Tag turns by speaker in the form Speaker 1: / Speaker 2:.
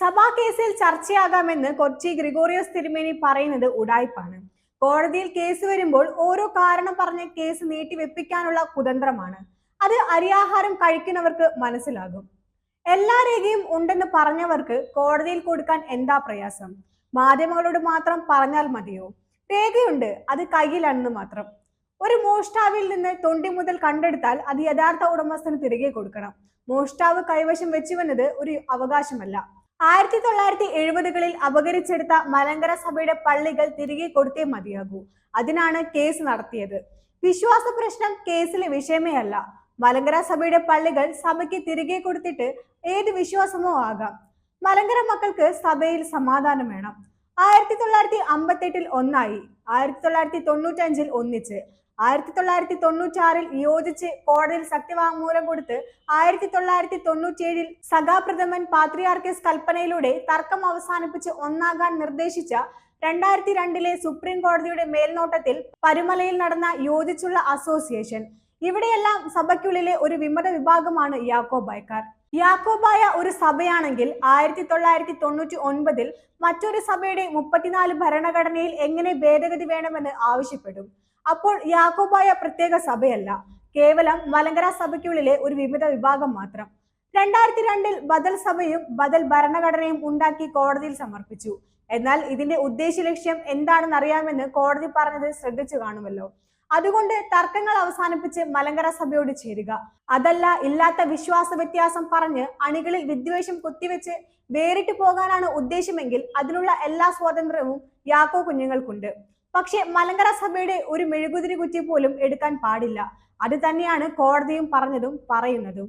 Speaker 1: സഭാ കേസിൽ ചർച്ചയാകാമെന്ന് കൊച്ചി ഗ്രിഗോറിയസ് തിരുമേനി പറയുന്നത് ഉടായ്പാണ്. കോടതിയിൽ കേസ് വരുമ്പോൾ ഓരോ കാരണം പറഞ്ഞ് കേസ് നീട്ടിവെപ്പിക്കാനുള്ള കുതന്ത്രമാണ്. അത് അരിയാഹാരം കഴിക്കുന്നവർക്ക് മനസ്സിലാകും. എല്ലാ രേഖയും ഉണ്ടെന്ന് പറഞ്ഞവർക്ക് കോടതിയിൽ കൊടുക്കാൻ എന്താ പ്രയാസം? മാധ്യമങ്ങളോട് മാത്രം പറഞ്ഞാൽ മതിയോ? രേഖയുണ്ട് അത് കയ്യിലാണെന്ന് മാത്രം. ഒരു മോഷ്ടാവിൽ നിന്ന് തൊണ്ടി മുതൽ കണ്ടെടുത്താൽ അത് യഥാർത്ഥ ഉടമസ്ഥന് തിരികെ കൊടുക്കണം. മോഷ്ടാവ് കൈവശം വെച്ചുവെന്നത് ഒരു അവകാശമല്ല. ആയിരത്തി തൊള്ളായിരത്തി എഴുപതുകളിൽ അപകരിച്ചെടുത്ത മലങ്കര സഭയുടെ പള്ളികൾ തിരികെ കൊടുത്തേ മതിയാകൂ. അതിനാണ് കേസ് നടത്തിയത്. വിശ്വാസ പ്രശ്നം കേസിലെ വിഷയമേ അല്ല. മലങ്കര സഭയുടെ പള്ളികൾ സഭയ്ക്ക് തിരികെ കൊടുത്തിട്ട് ഏത് വിശ്വാസമോ ആകാം. മലങ്കര മക്കൾക്ക് സഭയിൽ സമാധാനം വേണം. ആയിരത്തി തൊള്ളായിരത്തി അമ്പത്തെട്ടിൽ ഒന്നായി ആയിരത്തി തൊള്ളായിരത്തി തൊണ്ണൂറ്റഞ്ചിൽ ഒന്നിച്ച് ആയിരത്തി തൊള്ളായിരത്തി തൊണ്ണൂറ്റാറിൽ യോജിച്ച് കോടതിയിൽ സത്യവാങ്മൂലം കൊടുത്ത് ആയിരത്തി തൊള്ളായിരത്തി തൊണ്ണൂറ്റിയേഴിൽ സഖാപ്രഥമൻ പാത്രിയാർക്കസ് കൽപ്പനയിലൂടെ തർക്കം അവസാനിപ്പിച്ച് ഒന്നാകാൻ നിർദ്ദേശിച്ച രണ്ടായിരത്തി രണ്ടിലെ സുപ്രീം കോടതിയുടെ മേൽനോട്ടത്തിൽ പരുമലയിൽ നടന്ന യോജിച്ചുള്ള അസോസിയേഷൻ. ഇവിടെയെല്ലാം സഭയ്ക്കുള്ളിലെ ഒരു വിമത വിഭാഗമാണ് യാക്കോബായക്കാർ യാക്കോബായ ഒരു സഭയാണെങ്കിൽ ആയിരത്തി തൊള്ളായിരത്തി തൊണ്ണൂറ്റി ഒൻപതിൽ മറ്റൊരു സഭയുടെ മുപ്പത്തിനാല് ഭരണഘടനയിൽ എങ്ങനെ ഭേദഗതി വേണമെന്ന് ആവശ്യപ്പെടും. അപ്പോൾ യാക്കോബായ പ്രത്യേക സഭയല്ല. കേവലം മലങ്കര സഭയ്ക്കുള്ളിലെ ഒരു വിവിധ വിഭാഗം മാത്രം. രണ്ടായിരത്തി രണ്ടിൽ ബദൽ സഭയും ബദൽ ഭരണഘടനയും ഉണ്ടാക്കി കോടതിയിൽ സമർപ്പിച്ചു. എന്നാൽ ഇതിന്റെ ഉദ്ദേശ ലക്ഷ്യം എന്താണെന്ന് അറിയാമെന്ന് കോടതി പറഞ്ഞത് ശ്രദ്ധിച്ചു കാണുമല്ലോ. അതുകൊണ്ട് തർക്കങ്ങൾ അവസാനിപ്പിച്ച് മലങ്കര സഭയോട് ചേരുക. അതല്ല ഇല്ലാത്ത വിശ്വാസ വ്യത്യാസം പറഞ്ഞ് അണികളിൽ വിദ്വേഷം കുത്തിവെച്ച് വേറിട്ട് പോകാനാണ് ഉദ്ദേശമെങ്കിൽ അതിനുള്ള എല്ലാ സ്വാതന്ത്ര്യവും യാക്കോ കുഞ്ഞുങ്ങൾക്കുണ്ട്. പക്ഷേ മലങ്കര സഭയുടെ ഒരു മെഴുകുതിരി കുറ്റി പോലും എടുക്കാൻ പാടില്ല. അത് തന്നെയാണ് കോടതിയും പറഞ്ഞതും പറയുന്നതും.